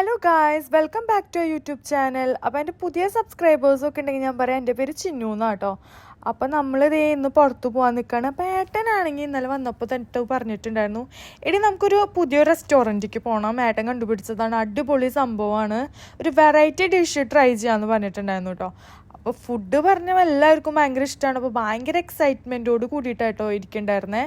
Hello guys welcome back to YouTube channel അപ്പോൾ എന്റെ പുതിയ സബ്സ്ക്രൈബേഴ്സ് ഒക്കെ ഉണ്ടെങ്കിൽ ഞാൻ പറയാം എന്റെ പേര് ചിന്നു എന്നാട്ടോ അപ്പം നമ്മളിത് ഇന്ന് പുറത്ത് പോകാൻ നിൽക്കുകയാണ് അപ്പം ഏട്ടനാണെങ്കിൽ ഇന്നലെ വന്നപ്പോൾ തന്നെ പറഞ്ഞിട്ടുണ്ടായിരുന്നു. എടി നമുക്കൊരു പുതിയ റെസ്റ്റോറന്റിലേക്ക് പോകണം ഏട്ടൻ കണ്ടുപിടിച്ചതാണ്. അടിപൊളി സംഭവമാണ്. ഒരു വെറൈറ്റി ഡിഷ് ട്രൈ ചെയ്യാമെന്ന് പറഞ്ഞിട്ടുണ്ടായിരുന്നു കേട്ടോ. അപ്പോൾ ഫുഡ് പറഞ്ഞ എല്ലാവർക്കും ഭയങ്കര ഇഷ്ടമാണ് അപ്പോൾ ഭയങ്കര എക്സൈറ്റ്മെന്റോട് കൂടിയിട്ടാട്ടോ ഇരിക്കണ്ടായിരുന്നേ.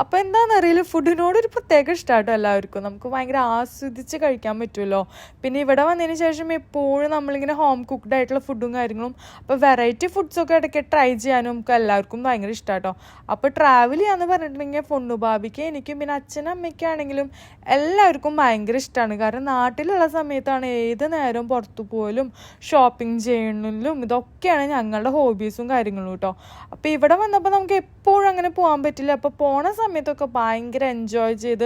അപ്പോൾ എന്താണെന്നറിയില്ല ഫുഡിനോട് ഒരു പ്രത്യേക ഇഷ്ടമാട്ടോ എല്ലാവർക്കും. നമുക്ക് ഭയങ്കര ആസ്വദിച്ച് കഴിക്കാൻ പറ്റുമല്ലോ പിന്നെ ഇവിടെ വന്നതിന് ശേഷം എപ്പോഴും നമ്മളിങ്ങനെ ഹോം കുക്ക്ഡ് ആയിട്ടുള്ള ഫുഡും കാര്യങ്ങളും അപ്പോൾ വെറൈറ്റി ഫുഡ്സൊക്കെ ഇടയ്ക്ക് ട്രൈ ചെയ്യാനും നമുക്ക് എല്ലാവർക്കും ഭയങ്കര ഇഷ്ടമാട്ടോ അപ്പോൾ ട്രാവൽ ചെയ്യാന്ന് പറഞ്ഞിട്ടുണ്ടെങ്കിൽ ബാബിക്ക് എനിക്കും പിന്നെ അച്ഛനും അമ്മയ്ക്കാണെങ്കിലും എല്ലാവർക്കും ഭയങ്കര ഇഷ്ടമാണ് കാരണം നാട്ടിലുള്ള സമയത്താണ് ഏത് നേരവും പുറത്തു പോലും ഷോപ്പിംഗ് ചെയ്യണതിലും ഇതൊക്കെയാണ് ഞങ്ങളുടെ ഹോബീസും കാര്യങ്ങളും കേട്ടോ അപ്പോൾ ഇവിടെ വന്നപ്പോൾ നമുക്ക് എപ്പോഴും അങ്ങനെ പോകാൻ പറ്റില്ല. അപ്പോൾ പോണ സമയത്തൊക്കെ ഭയങ്കര എൻജോയ് ചെയ്ത്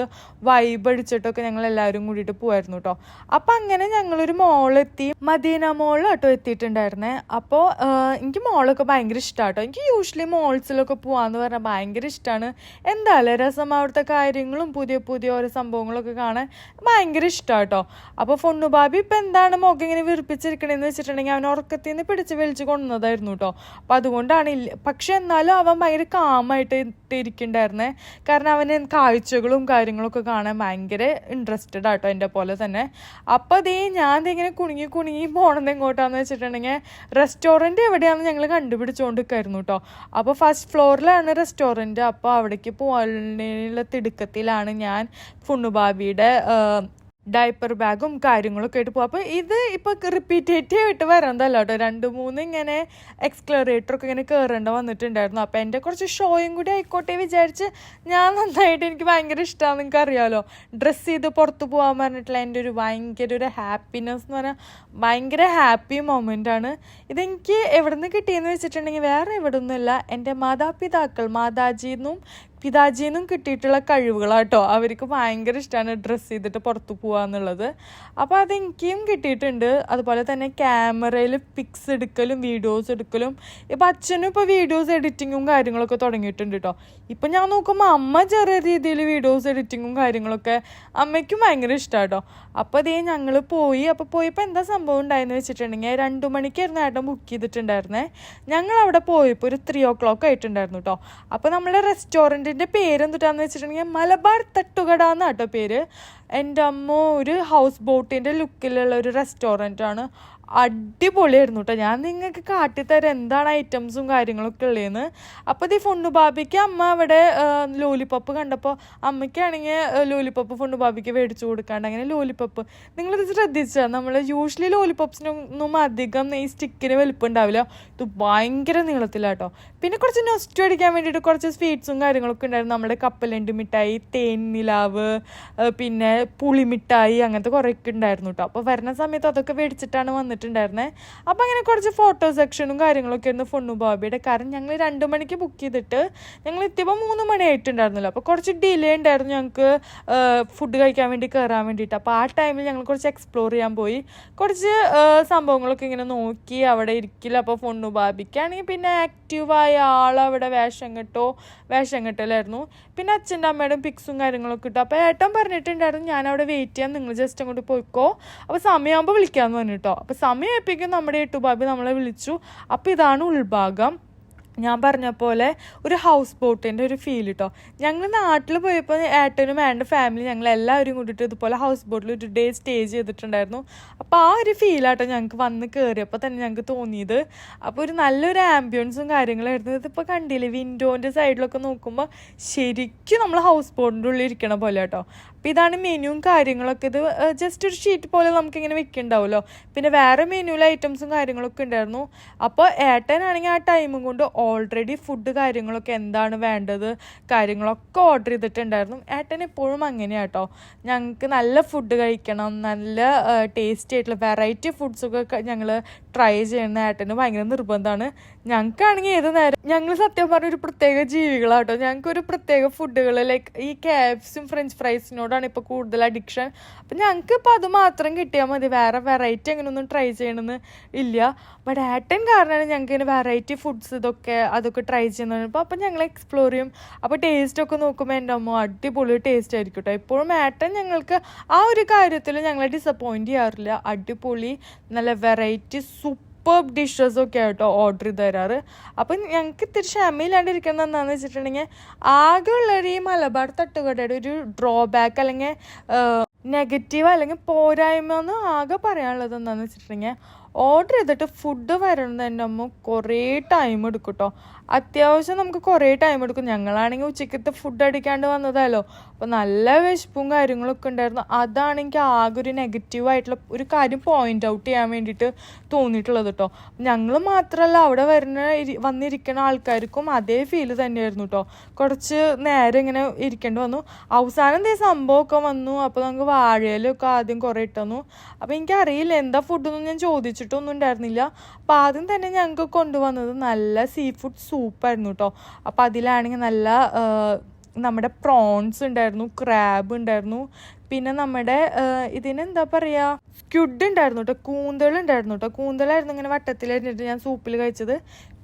വൈബ് അടിച്ചിട്ടൊക്കെ ഞങ്ങൾ എല്ലാവരും കൂടിയിട്ട് പോയായിരുന്നു കേട്ടോ അപ്പോൾ അങ്ങനെ ഞങ്ങളൊരു മോളെത്തി മദീന മോളിൽ കേട്ടോ എത്തിയിട്ടുണ്ടായിരുന്നേ. അപ്പോൾ എനിക്ക് മോളൊക്കെ ഭയങ്കര ഇഷ്ടമാണ് കേട്ടോ എനിക്ക് യൂഷ്വലി മോൾസിലൊക്കെ പോകാമെന്ന് പറഞ്ഞാൽ ഭയങ്കര ഇഷ്ടമാണ് എന്തായാലും രസം അവിടുത്തെ കാര്യങ്ങളും പുതിയ പുതിയ ഓരോ സംഭവങ്ങളൊക്കെ കാണാൻ ഭയങ്കര ഇഷ്ടമാണ് കേട്ടോ അപ്പോൾ ഫൊണ്ണുബാബി ഇപ്പം എന്താണ് മുഖം ഇങ്ങനെ വെച്ചിട്ടുണ്ടെങ്കിൽ അവൻ ഉറക്കത്തിൽ നിന്ന് പിടിച്ച് വലിച്ച് കൊണ്ടുവന്നതായിരുന്നു കേട്ടോ അപ്പം അതുകൊണ്ടാണ് ഇല്ല പക്ഷെ എന്നാലും അവൻ ഭയങ്കര കാമായിട്ട് ഇരിക്കണ്ടായിരുന്നേ കാരണം അവന് കാഴ്ചകളും കാര്യങ്ങളൊക്കെ കാണാൻ ഭയങ്കര ഇൻട്രസ്റ്റഡ് ആട്ടോ എന്റെ പോലെ തന്നെ. അപ്പോൾ അതേ ഞാൻ ഇങ്ങനെ കുണുങ്ങി കുണുങ്ങി പോണത് എങ്ങോട്ടാന്ന് വെച്ചിട്ടുണ്ടെങ്കിൽ റെസ്റ്റോറന്റ് എവിടെയാണെന്ന് ഞങ്ങൾ കണ്ടുപിടിച്ചുകൊണ്ടിരിക്കായിരുന്നു കേട്ടോ അപ്പോൾ ഫസ്റ്റ് ഫ്ലോറിലാണ് റെസ്റ്റോറന്റ് അപ്പോൾ അവിടേക്ക് പോകാനുള്ള തിടുക്കത്തിലാണ് ഞാൻ ഫുണ്ണുബാബിയുടെ ഡയപ്പർ ബാഗും കാര്യങ്ങളൊക്കെ ആയിട്ട് പോകും അപ്പോൾ ഇത് ഇപ്പോൾ റിപ്പീറ്റേറ്റീവ് ആയിട്ട് വരണ്ടല്ലോ കേട്ടോ രണ്ട് മൂന്ന് ഇങ്ങനെ എക്സ്പ്ലോറേറ്ററൊക്കെ ഇങ്ങനെ കയറേണ്ട വന്നിട്ടുണ്ടായിരുന്നു. അപ്പോൾ എന്റെ കുറച്ച് ഷോയും കൂടി ആയിക്കോട്ടെ വിചാരിച്ച് ഞാൻ നന്നായിട്ട് എനിക്ക് ഭയങ്കര ഇഷ്ടമാണ് നിങ്ങൾക്ക് അറിയാമല്ലോ ഡ്രസ്സ് ചെയ്ത് പുറത്ത് പോകാൻ പറഞ്ഞിട്ടുള്ള എന്റെ ഒരു ഭയങ്കര ഒരു ഹാപ്പിനെസ് എന്ന് പറഞ്ഞാൽ ഭയങ്കര ഹാപ്പി മൊമെന്റ് ആണ്. ഇതെനിക്ക് എവിടെ നിന്ന് കിട്ടിയെന്ന് വെച്ചിട്ടുണ്ടെങ്കിൽ വേറെ എവിടെ ഒന്നുമില്ല എന്റെ മാതാപിതാക്കൾ മാതാജിന്നും നിന്നും കിട്ടിയിട്ടുള്ള കഴിവുകളാട്ടോ. അവർക്ക് ഭയങ്കര ഇഷ്ടമാണ് ഡ്രസ്സ് ചെയ്തിട്ട് പുറത്ത് എന്നുള്ളത്. അപ്പോൾ അതെനിക്കും കിട്ടിയിട്ടുണ്ട്. അതുപോലെ തന്നെ ക്യാമറയിൽ പിക്സ് എടുക്കലും വീഡിയോസ് എടുക്കലും. ഇപ്പം അച്ഛനും ഇപ്പോൾ വീഡിയോസ് എഡിറ്റിങ്ങും കാര്യങ്ങളൊക്കെ തുടങ്ങിയിട്ടുണ്ട് കേട്ടോ ഇപ്പം ഞാൻ നോക്കുമ്പോൾ അമ്മ ചെറിയ രീതിയിൽ വീഡിയോസ് എഡിറ്റിങ്ങും കാര്യങ്ങളൊക്കെ അമ്മയ്ക്കും ഭയങ്കര ഇഷ്ടമാണ് കേട്ടോ അപ്പോൾ അതേ ഞങ്ങൾ പോയി. അപ്പോൾ പോയപ്പോൾ എന്താ സംഭവം ഉണ്ടായെന്ന് വെച്ചിട്ടുണ്ടെങ്കിൽ രണ്ടു മണിക്കായിരുന്നു ഏട്ടൻ ബുക്ക് ചെയ്തിട്ടുണ്ടായിരുന്നേ. ഞങ്ങൾ അവിടെ പോയപ്പോൾ ഒരു ത്രീ ഓ ക്ലോക്ക് ആയിട്ടുണ്ടായിരുന്നു കേട്ടോ അപ്പോൾ നമ്മുടെ റെസ്റ്റോറന്റിന്റെ പേര് എന്തിട്ടാന്ന് വെച്ചിട്ടുണ്ടെങ്കിൽ മലബാർ തട്ടുകട എന്നാണ് കേട്ടോ പേര്. എന്റെ അമ്മ ഒരു ഹൗസ് ബോട്ടിന്റെ ലുക്കിലുള്ള ഒരു റെസ്റ്റോറന്റ് ആണ്. അടിപൊളിയായിരുന്നു കേട്ടോ ഞാൻ നിങ്ങൾക്ക് കാട്ടിത്തരാം എന്താണ് ഐറ്റംസും കാര്യങ്ങളൊക്കെ ഉള്ളതെന്ന് അപ്പോൾ ഇത് ഫുണ്ണു ബാബിക്ക് അമ്മ അവിടെ ലോലിപ്പപ്പ് കണ്ടപ്പോൾ അമ്മയ്ക്കാണെങ്കിൽ ലോലിപ്പപ്പ് ഫുണ്ണു ബാബിക്ക് മേടിച്ചു കൊടുക്കാണ്ട് അങ്ങനെ ലോലിപ്പപ്പ് നിങ്ങളിത് ശ്രദ്ധിച്ചാൽ നമ്മൾ യൂഷ്വലി ലോലിപ്പപ്സിനൊന്നും അധികം ഈ സ്റ്റിക്കിന് വലിപ്പം ഉണ്ടാവില്ല. ഇത് ഭയങ്കര നീളത്തിലാട്ടോ പിന്നെ കുറച്ച് നൊസ്റ്റു അടിക്കാൻ വേണ്ടിയിട്ട് കുറച്ച് സ്വീറ്റ്സും കാര്യങ്ങളൊക്കെ ഉണ്ടായിരുന്നു. നമ്മുടെ കപ്പലണ്ടി മിഠായി തേൻ നിലാവ് പിന്നെ പുളിമിഠായി അങ്ങനത്തെ കുറേയൊക്കെ ഉണ്ടായിരുന്നു കേട്ടോ അപ്പോൾ വരുന്ന സമയത്ത് അതൊക്കെ മേടിച്ചിട്ടാണ് വന്നിട്ടുണ്ടായിരുന്നത് അപ്പോൾ അങ്ങനെ കുറച്ച് ഫോട്ടോ സെക്ഷനും കാര്യങ്ങളൊക്കെ ആയിരുന്നു ഫൊണ്ണു ബോബിയുടെ കാരണം ഞങ്ങൾ രണ്ട് മണിക്ക് ബുക്ക് ചെയ്തിട്ട് ഞങ്ങൾ എത്തിയപ്പോൾ മൂന്ന് മണി ആയിട്ടുണ്ടായിരുന്നല്ലോ. അപ്പോൾ കുറച്ച് ഡിലേ ഉണ്ടായിരുന്നു ഞങ്ങൾക്ക് ഫുഡ് കഴിക്കാൻ വേണ്ടി കയറാൻ വേണ്ടിയിട്ട്. അപ്പോൾ ആ ടൈമിൽ ഞങ്ങൾ കുറച്ച് എക്സ്പ്ലോർ ചെയ്യാൻ പോയി. കുറച്ച് സംഭവങ്ങളൊക്കെ ഇങ്ങനെ നോക്കി അവിടെ ഇരിക്കില്ല അപ്പോൾ ഫൊണ്ണു ബാബിക്കാണെങ്കിൽ പിന്നെ ആക്റ്റീവായ ആൾ അവിടെ വേഷം കെട്ടോ വേഷം കെട്ടലായിരുന്നു. പിന്നെ അച്ഛന്റെ അമ്മയുടെയും പിക്സും കാര്യങ്ങളൊക്കെ ഇട്ടു. അപ്പോൾ ഏട്ടൻ പറഞ്ഞിട്ടുണ്ടായിരുന്നു ഞാൻ അവിടെ വെയിറ്റ് ചെയ്യാൻ നിങ്ങൾ ജസ്റ്റ് അങ്ങോട്ട് പോയിക്കോ. അപ്പോൾ സമയമാകുമ്പോൾ വിളിക്കാമെന്ന് പറഞ്ഞിട്ടോ. അപ്പോൾ സമയമായപ്പോഴേക്കും നമ്മുടെ എട്ടുബാബി നമ്മളെ വിളിച്ചു. അപ്പോൾ ഇതാണ് ഉൾഭാഗം. ഞാൻ പറഞ്ഞ പോലെ ഒരു ഹൗസ് ബോട്ടിന്റെ ഒരു ഫീൽ കേട്ടോ ഞങ്ങൾ നാട്ടിൽ പോയപ്പോൾ ഏട്ടനും ആന്റെ ഫാമിലി ഞങ്ങൾ എല്ലാവരും കൂട്ടിയിട്ട് ഇതുപോലെ ഹൗസ് ബോട്ടിൽ ഒരു ഡേ സ്റ്റേ ചെയ്തിട്ടുണ്ടായിരുന്നു. അപ്പോൾ ആ ഒരു ഫീലാട്ടോ ഞങ്ങൾക്ക് വന്ന് കയറിയപ്പോൾ തന്നെ ഞങ്ങൾക്ക് തോന്നിയത്. അപ്പോൾ ഒരു നല്ലൊരു ആംബിയൻസും കാര്യങ്ങളായിരുന്നു ഇതിപ്പോൾ കണ്ടില്ലേ വിൻഡോന്റെ സൈഡിലൊക്കെ നോക്കുമ്പോൾ ശരിക്കും നമ്മൾ ഹൗസ് ബോട്ടിന്റെ ഉള്ളിൽ ഇരിക്കണ പോലെ കേട്ടോ അപ്പോൾ ഇതാണ് മെനുവും കാര്യങ്ങളൊക്കെ. ഇത് ജസ്റ്റ് ഒരു ഷീറ്റ് പോലെ നമുക്കിങ്ങനെ വെക്കുന്നുണ്ടാവുമല്ലോ പിന്നെ വേറെ മെനുവിൽ ഐറ്റംസും കാര്യങ്ങളൊക്കെ ഉണ്ടായിരുന്നു. അപ്പോൾ ഏട്ടനാണെങ്കിൽ ആ ടൈമും കൊണ്ട് ഓൾറെഡി ഫുഡ് കാര്യങ്ങളൊക്കെ എന്താണ് വേണ്ടത് കാര്യങ്ങളൊക്കെ ഓർഡർ ചെയ്തിട്ടുണ്ടായിരുന്നു. ഏട്ടൻ എപ്പോഴും അങ്ങനെയാണ് കേട്ടോ ഞങ്ങൾക്ക് നല്ല ഫുഡ് കഴിക്കണം നല്ല ടേസ്റ്റി ആയിട്ടുള്ള വെറൈറ്റി ഫുഡ്സൊക്കെ ഞങ്ങൾ ട്രൈ ചെയ്യുന്ന ഏട്ടന് ഭയങ്കര നിർബന്ധമാണ്. ഞങ്ങൾക്കാണെങ്കിൽ ഏത് നേരം ഞങ്ങൾ സത്യം പറഞ്ഞ ഒരു പ്രത്യേക ജീവികളാട്ടോ. ഞങ്ങൾക്ക് ഒരു പ്രത്യേക ഫുഡുകൾ ലൈക്ക് ഈ ക്യാബ്സും ഫ്രഞ്ച് ഫ്രൈസിനോടാണ് ഇപ്പോൾ കൂടുതൽ അഡിക്ഷൻ അപ്പം ഞങ്ങൾക്ക് ഇപ്പോൾ അത് മാത്രം കിട്ടിയാൽ മതി. വേറെ വെറൈറ്റി അങ്ങനെയൊന്നും ട്രൈ ചെയ്യണമെന്ന് ഇല്ല. ബട്ട് ഏട്ടൻ കാരണമാണ് ഞങ്ങൾക്ക് ഇങ്ങനെ വെറൈറ്റി ഫുഡ്സ് ഇതൊക്കെ അതൊക്കെ ട്രൈ ചെയ്യുന്നത്. അപ്പോൾ അപ്പം ഞങ്ങൾ എക്സ്പ്ലോർ ചെയ്യും. അപ്പോൾ ടേസ്റ്റ് ഒക്കെ നോക്കുമ്പോൾ എന്റെ അമ്മ അടിപൊളി ടേസ്റ്റ് ആയിരിക്കും കേട്ടോ എപ്പോഴും ഏട്ടൻ ഞങ്ങൾക്ക് ആ ഒരു കാര്യത്തിൽ ഞങ്ങളെ ഡിസപ്പോയിന്റ് ചെയ്യാറില്ല. അടിപൊളി നല്ല വെറൈറ്റി സൂപ്പർ ഡിഷസ് ഒക്കെ ആയിട്ടോ ഓർഡർ തരാറ്. അപ്പം ഞങ്ങൾക്ക് തിരിച്ച് അമ്മയിലാണ്ടിരിക്കുന്നത് എന്താണെന്ന് വെച്ചിട്ടുണ്ടെങ്കിൽ ആകെ ഉള്ളൊരു ഈ മലബാർ തട്ടുകടയുടെ ഒരു ഡ്രോബാക്ക് അല്ലെങ്കിൽ നെഗറ്റീവ് അല്ലെങ്കിൽ പോരായ്മ എന്ന് ആകെ പറയാനുള്ളത് എന്താണെന്ന് വെച്ചിട്ടുണ്ടെങ്കിൽ ഓർഡർ ചെയ്തിട്ട് ഫുഡ് തന്നെ അമ്മ കുറേ ടൈം എടുക്കും കേട്ടോ അത്യാവശ്യം നമുക്ക് കുറേ ടൈം എടുക്കും. ഞങ്ങളാണെങ്കിൽ ഉച്ചക്കത്തെ ഫുഡ് അടിക്കാണ്ട് വന്നതല്ലോ അപ്പോൾ നല്ല വിശപ്പും കാര്യങ്ങളൊക്കെ ഉണ്ടായിരുന്നു. അതാണ് എനിക്ക് ആകെ ഒരു നെഗറ്റീവ് ആയിട്ടുള്ള ഒരു കാര്യം പോയിന്റ് ഔട്ട് ചെയ്യാൻ വേണ്ടിയിട്ട് തോന്നിയിട്ടുള്ളത് കേട്ടോ ഞങ്ങൾ മാത്രമല്ല അവിടെ വരുന്ന വന്നിരിക്കുന്ന ആൾക്കാർക്കും അതേ ഫീൽ തന്നെയായിരുന്നു കേട്ടോ കുറച്ച് നേരം ഇങ്ങനെ ഇരിക്കേണ്ടി വന്നു. അവസാനം എന്തേ സംഭവമൊക്കെ വന്നു. അപ്പോൾ നമുക്ക് വാഴയിലൊക്കെ ആദ്യം കുറേ ഇട്ടു അപ്പോൾ എനിക്കറിയില്ല എന്താ ഫുഡെന്ന് ഞാൻ ചോദിച്ചിട്ടൊന്നും ഉണ്ടായിരുന്നില്ല. അപ്പോൾ ആദ്യം തന്നെ ഞങ്ങൾക്ക് കൊണ്ടുവന്നത് നല്ല സീ ഫുഡ് സൂപ്പായിരുന്നു കേട്ടോ അപ്പോൾ അതിലാണെങ്കിൽ നല്ല നമ്മുടെ പ്രോൺസ് ഉണ്ടായിരുന്നു ക്രാബ് ഉണ്ടായിരുന്നു. പിന്നെ നമ്മുടെ ഇതിനെന്താ പറയുക സ്ക്യുഡ് ഉണ്ടായിരുന്നു കേട്ടോ കൂന്തൽ ഉണ്ടായിരുന്നു കേട്ടോ കൂന്തലായിരുന്നു ഇങ്ങനെ വട്ടത്തിലായിരുന്നിട്ട് ഞാൻ സൂപ്പിൽ കഴിച്ചത്.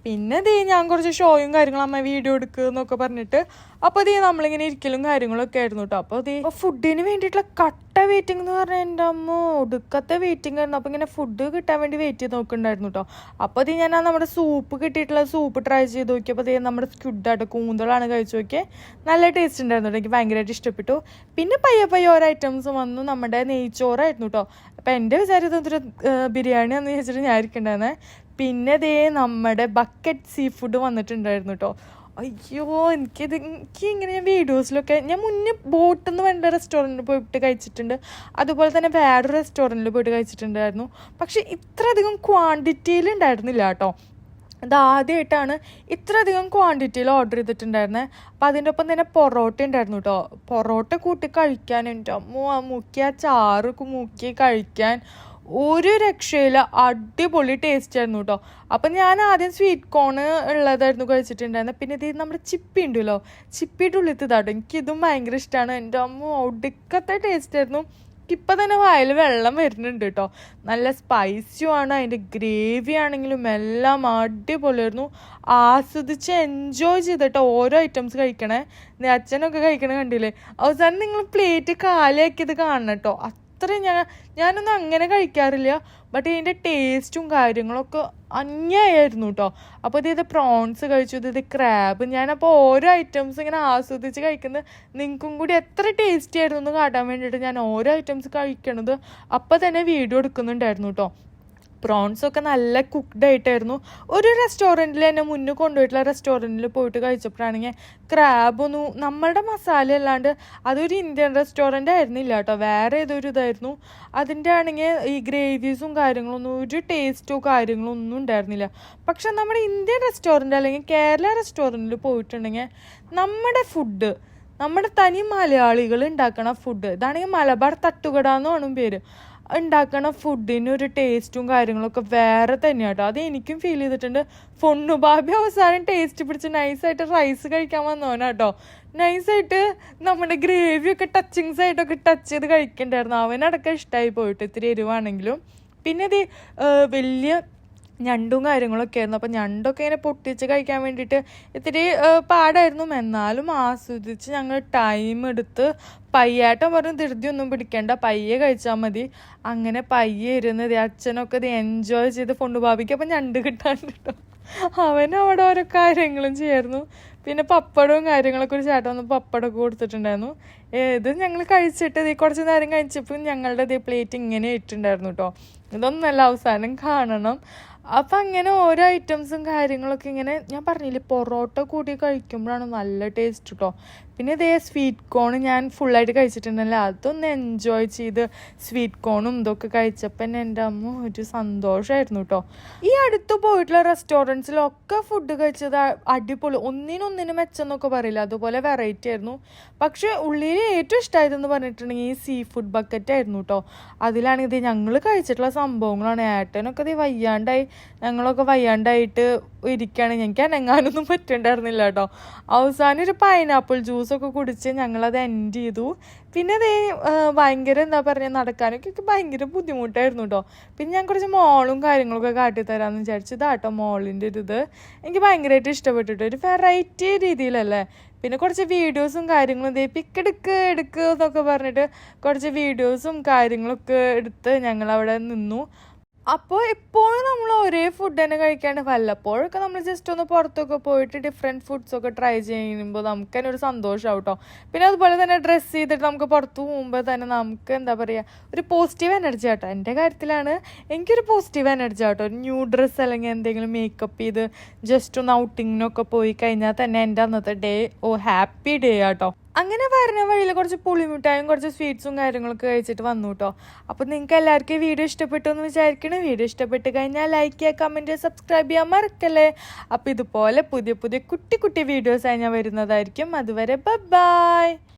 പിന്നെ ദേ ഞാൻ കുറച്ച് ഷോയും കാര്യങ്ങളും അമ്മ വീഡിയോ എടുക്കുക എന്നൊക്കെ പറഞ്ഞിട്ട് അപ്പോൾ ദേ നമ്മളിങ്ങനെ ഇരിക്കലും കാര്യങ്ങളൊക്കെ ആയിരുന്നു കേട്ടോ അപ്പോൾ ദേ ഫുഡിന് വേണ്ടിയിട്ടുള്ള കട്ട വെയിറ്റിംഗ് എന്ന് പറഞ്ഞാൽ എന്റെ അമ്മ ഒടുക്കത്തെ വെയിറ്റിംഗ് ആയിരുന്നു. അപ്പോൾ ഇങ്ങനെ ഫുഡ് കിട്ടാൻ വേണ്ടി വെയിറ്റ് ചെയ്ത് നോക്കുന്നുണ്ടായിരുന്നു കേട്ടോ അപ്പോൾ ദേ ഞാൻ ആ നമ്മുടെ സൂപ്പ് കിട്ടിയിട്ടുള്ള സൂപ്പ് ട്രൈ ചെയ്ത് നോക്കിയപ്പോൾ ദേ നമ്മുടെ സ്ക്യുഡായിട്ട് കൂന്തളാണ് കഴിച്ചു നോക്കിയത് നല്ല ടേസ്റ്റ് ഉണ്ടായിരുന്നു എനിക്ക് ഭയങ്കരമായിട്ട് ഇഷ്ടപ്പെട്ടു. പിന്നെ പയ്യെ പയ്യെ ഓരോ ഐറ്റംസ് വന്നു. നമ്മുടെ നെയ്ച്ചോറായിരുന്നു കേട്ടോ അപ്പോൾ എന്റെ വിചാരം ഇതൊരു ബിരിയാണി എന്ന് വെച്ചിട്ട് ഞാൻ ഇരിക്കണ്ടായിരുന്നേ. പിന്നെ ദേ നമ്മുടെ ബക്കറ്റ് സീ ഫുഡ് വന്നിട്ടുണ്ടായിരുന്നു കേട്ടോ അയ്യോ എനിക്കിത് എനിക്ക് ഇങ്ങനെ ഞാൻ വീഡിയോസിലൊക്കെ ഞാൻ മുന്നേ ബോട്ടിൽ നിന്ന് വേണ്ട റെസ്റ്റോറന്റിൽ പോയിട്ട് കഴിച്ചിട്ടുണ്ട്. അതുപോലെ തന്നെ വേറൊരു റെസ്റ്റോറന്റിൽ പോയിട്ട് കഴിച്ചിട്ടുണ്ടായിരുന്നു. പക്ഷേ ഇത്രയധികം ക്വാണ്ടിറ്റിയിൽ ഉണ്ടായിരുന്നില്ല കേട്ടോ ഇതാദ്യമായിട്ടാണ് ഇത്രയധികം ക്വാണ്ടിറ്റിയിൽ ഓർഡർ ചെയ്തിട്ടുണ്ടായിരുന്നത് അപ്പം അതിന്റെ ഒപ്പം തന്നെ പൊറോട്ട ഉണ്ടായിരുന്നു കേട്ടോ പൊറോട്ട കൂട്ടി കഴിക്കാൻ എന്റെ മുക്കിയ ചാറൊക്കെ മുക്കി കഴിക്കാൻ ഒരു രക്ഷയില്ല. അടിപൊളി ടേസ്റ്റ് ആയിരുന്നു കേട്ടോ അപ്പം ഞാൻ ആദ്യം സ്വീറ്റ് കോൺ ഉള്ളതായിരുന്നു കഴിച്ചിട്ടുണ്ടായിരുന്നത് പിന്നെ ഇത് നമ്മുടെ ചിപ്പി ഉണ്ടല്ലോ. ചിപ്പിയുടെ ഉള്ളിൽ ഇതാട്ടോ. എനിക്കിതും ഭയങ്കര ഇഷ്ടമാണ് എന്റെ അമ്മ ഒടുക്കത്തെ ടേസ്റ്റ് ആയിരുന്നു. ഇപ്പം തന്നെ വായിൽ വെള്ളം വരുന്നുണ്ട് കേട്ടോ നല്ല സ്പൈസിയുമാണ് അതിന്റെ ഗ്രേവി ആണെങ്കിലും എല്ലാം അടിപൊളിയായിരുന്നു. ആസ്വദിച്ച് എൻജോയ് ചെയ്തിട്ട് ഓരോ ഐറ്റംസ് കഴിക്കണേ. അച്ഛനൊക്കെ കഴിക്കണ കണ്ടില്ലേ? അവസാനം നിങ്ങൾ പ്ലേറ്റ് കാലിയാക്കിയത് കാണണം കേട്ടോ അത്രയും ഞാൻ ഞാനൊന്നും അങ്ങനെ കഴിക്കാറില്ല. ബട്ട് ഇതിന്റെ ടേസ്റ്റും കാര്യങ്ങളൊക്കെ അന്യായിരുന്നു കേട്ടോ അപ്പോൾ ഇത് പ്രോൺസ് കഴിച്ചു ഇത് ക്രാബ് ഞാനപ്പോൾ ഓരോ ഐറ്റംസ് ഇങ്ങനെ ആസ്വദിച്ച് കഴിക്കുന്നത് നിങ്ങൾക്കും കൂടി എത്ര ടേസ്റ്റി ആയിരുന്നു എന്ന് കാട്ടാൻ വേണ്ടിയിട്ട് ഞാൻ ഓരോ ഐറ്റംസ് കഴിക്കണത് അപ്പോൾ തന്നെ വീഡിയോ എടുക്കുന്നുണ്ടായിരുന്നു കേട്ടോ പ്രോൺസ് ഒക്കെ നല്ല കുക്ക്ഡ് ആയിട്ടായിരുന്നു. ഒരു റെസ്റ്റോറന്റിൽ എന്നെ മുന്നേ കൊണ്ടുപോയിട്ടുള്ള റെസ്റ്റോറന്റിൽ പോയിട്ട് കഴിച്ചപ്പോഴാണെങ്കിൽ ക്രാബൊന്നും നമ്മളുടെ മസാല അല്ലാണ്ട് അതൊരു ഇന്ത്യൻ റെസ്റ്റോറന്റ് ആയിരുന്നില്ല കേട്ടോ. വേറെ ഏതൊരു ഇതായിരുന്നു. അതിന്റെ ആണെങ്കിൽ ഈ ഗ്രേവീസും കാര്യങ്ങളൊന്നും ഒരു ടേസ്റ്റോ കാര്യങ്ങളോ ഒന്നും ഉണ്ടായിരുന്നില്ല. പക്ഷെ നമ്മുടെ ഇന്ത്യൻ റെസ്റ്റോറന്റ് അല്ലെങ്കിൽ കേരള റെസ്റ്റോറന്റിൽ പോയിട്ടുണ്ടെങ്കിൽ നമ്മുടെ ഫുഡ് നമ്മുടെ തനി മലയാളികൾ ഉണ്ടാക്കണ ഫുഡ് ഇതാണെങ്കിൽ മലബാർ തട്ടുകട എന്നാണ് പേര്. ഉണ്ടാക്കണ ഫുഡിന് ഒരു ടേസ്റ്റും കാര്യങ്ങളൊക്കെ വേറെ തന്നെയാണ് കേട്ടോ അത് എനിക്കും ഫീൽ ചെയ്തിട്ടുണ്ട്. ഫൊണ്ണു ബാബി അവസാനം ടേസ്റ്റ് പിടിച്ച് നൈസായിട്ട് റൈസ് കഴിക്കാൻ വന്നവനാ കേട്ടോ നൈസായിട്ട് നമ്മുടെ ഗ്രേവി ഒക്കെ ടച്ചിങ്സ് ആയിട്ടൊക്കെ ടച്ച് ചെയ്ത് കഴിക്കണ്ടായിരുന്നു. അവനടക്കം ഇഷ്ടമായി പോയിട്ട് ഇത്തിരി എരിവാണെങ്കിലും. പിന്നെ ഇത് വലിയ ഞണ്ടും കാര്യങ്ങളൊക്കെ ആയിരുന്നു. അപ്പം ഞണ്ടൊക്കെ ഇങ്ങനെ പൊട്ടിച്ച് കഴിക്കാൻ വേണ്ടിയിട്ട് ഇത്തിരി പാടായിരുന്നു. എന്നാലും ആസ്വദിച്ച് ഞങ്ങൾ ടൈം എടുത്ത് പയ്യാട്ടം പറഞ്ഞു ധൃതി ഒന്നും പിടിക്കേണ്ട പയ്യെ കഴിച്ചാൽ മതി. അങ്ങനെ പയ്യെ ഇരുന്ന് ദേ അച്ഛനൊക്കെ ഇത് എൻജോയ് ചെയ്ത് ബാബിക്ക് അപ്പം ഞണ്ട് കിട്ടാണ്ട് കേട്ടോ. അവൻ അവിടെ ഓരോ കാര്യങ്ങളും ചെയ്യായിരുന്നു. പിന്നെ പപ്പടവും കാര്യങ്ങളൊക്കെ ഒരു ചേട്ടൻ വന്ന് പപ്പടമൊക്കെ കൊടുത്തിട്ടുണ്ടായിരുന്നു. ഏത് ഞങ്ങൾ കഴിച്ചിട്ട് ഇത് കുറച്ച് നേരം കഴിച്ചപ്പോൾ ഞങ്ങളുടെ ഇതേ പ്ലേറ്റ് ഇങ്ങനെ ഇട്ടിട്ടുണ്ടായിരുന്നു കേട്ടോ ഇതൊന്നല്ല അവസാനം കാണണം. അപ്പം അങ്ങനെ ഓരോ ഐറ്റംസും കാര്യങ്ങളൊക്കെ ഇങ്ങനെ ഞാൻ പറഞ്ഞില്ലേ പൊറോട്ട കൂടി കഴിക്കുമ്പോഴാണ് നല്ല ടേസ്റ്റ് കേട്ടോ പിന്നെ ഇതേ സ്വീറ്റ് കോൺ ഞാൻ ഫുള്ളായിട്ട് കഴിച്ചിട്ടുണ്ടല്ലോ അതൊന്ന് എൻജോയ് ചെയ്ത് സ്വീറ്റ് കോണും ഇതൊക്കെ കഴിച്ചപ്പോൾ തന്നെ എന്റെ അമ്മ ഒരു സന്തോഷമായിരുന്നു കേട്ടോ ഈ അടുത്ത് പോയിട്ടുള്ള റെസ്റ്റോറന്റ്സിലൊക്കെ ഫുഡ് കഴിച്ചത് അടിപൊളി മെച്ചം മെച്ചെന്നൊക്കെ പറയില്ല അതുപോലെ വെറൈറ്റി ആയിരുന്നു. പക്ഷേ ഉള്ളിൽ ഏറ്റവും ഇഷ്ടമായതെന്ന് പറഞ്ഞിട്ടുണ്ടെങ്കിൽ ഈ സീ ഫുഡ് ബക്കറ്റ് ആയിരുന്നു കേട്ടോ അതിലാണെങ്കിൽ ഞങ്ങൾ കഴിച്ചിട്ടുള്ള സംഭവങ്ങളാണ്. ഏട്ടനൊക്കെ ഇത് വയ്യാണ്ടായി ഞങ്ങളൊക്കെ വയ്യാണ്ടായിട്ട് ഇരിക്കുകയാണ് ഞങ്ങൾക്ക് അനങ്ങാനൊന്നും പറ്റുണ്ടായിരുന്നില്ല കേട്ടോ. അവസാനം ഒരു പൈനാപ്പിൾ ജ്യൂസൊക്കെ കുടിച്ച് ഞങ്ങളത് എൻഡ് ചെയ്തു. പിന്നെ അതേ ഭയങ്കര എന്താ പറയുക നടക്കാനൊക്കെ ഭയങ്കര ബുദ്ധിമുട്ടായിരുന്നു കേട്ടോ. പിന്നെ ഞാൻ കുറച്ച് മോളും കാര്യങ്ങളൊക്കെ കാട്ടിത്തരാമെന്ന് വിചാരിച്ചു ഇതാട്ടോ മോളിന്റെ ഒരു ഇത്. എനിക്ക് ഭയങ്കരമായിട്ട് ഇഷ്ടപ്പെട്ടിട്ട് ഒരു വെറൈറ്റി രീതിയിലല്ലേ. പിന്നെ കുറച്ച് വീഡിയോസും കാര്യങ്ങളും ഇതേ പിക്ക് എടുക്ക് എടുക്ക് എന്നൊക്കെ പറഞ്ഞിട്ട് കുറച്ച് വീഡിയോസും കാര്യങ്ങളൊക്കെ എടുത്ത് ഞങ്ങളവിടെ നിന്നു. അപ്പോൾ എപ്പോഴും നമ്മൾ ഒരേ ഫുഡ് തന്നെ കഴിക്കാണ്ട് വല്ലപ്പോഴൊക്കെ നമ്മൾ ജസ്റ്റ് ഒന്ന് പുറത്തൊക്കെ പോയിട്ട് ഡിഫറെന്റ് ഫുഡ്സൊക്കെ ട്രൈ ചെയ്യുമ്പോൾ നമുക്ക് തന്നെ ഒരു സന്തോഷമാവും കേട്ടോ പിന്നെ അതുപോലെ തന്നെ ഡ്രസ്സ് ചെയ്തിട്ട് നമുക്ക് പുറത്ത് പോകുമ്പോൾ തന്നെ നമുക്ക് എന്താ പറയുക ഒരു പോസിറ്റീവ് എനർജി ആട്ടോ. എന്റെ കാര്യത്തിലാണ് എനിക്കൊരു പോസിറ്റീവ് എനർജി ആട്ടോ. ഒരു ന്യൂ ഡ്രസ്സ് അല്ലെങ്കിൽ എന്തെങ്കിലും മേക്കപ്പ് ചെയ്ത് ജസ്റ്റ് ഒന്ന് ഔട്ടിങ്ങിനൊക്കെ പോയി കഴിഞ്ഞാൽ തന്നെ എന്റെ അന്നത്തെ ഡേ ഓ ഹാപ്പി ഡേ ആട്ടോ. അങ്ങനെ വരുന്ന വഴിയിൽ കുറച്ച് പുളിമിഠായും കുറച്ച് സ്വീറ്റ്സും കാര്യങ്ങളൊക്കെ കഴിച്ചിട്ട് വന്നു കേട്ടോ അപ്പോൾ നിങ്ങൾക്ക് എല്ലാവർക്കും വീഡിയോ ഇഷ്ടപ്പെട്ടു എന്ന് വിചാരിക്കണം. വീഡിയോ ഇഷ്ടപ്പെട്ട് കഴിഞ്ഞാൽ ലൈക്ക് ചെയ്യുക കമന്റ് സബ്സ്ക്രൈബ് ചെയ്യാൻ മറക്കല്ലേ. അപ്പോൾ ഇതുപോലെ പുതിയ പുതിയ കുട്ടി കുട്ടി വീഡിയോസായി ഞാൻ വരുന്നതായിരിക്കും. അതുവരെ ബൈ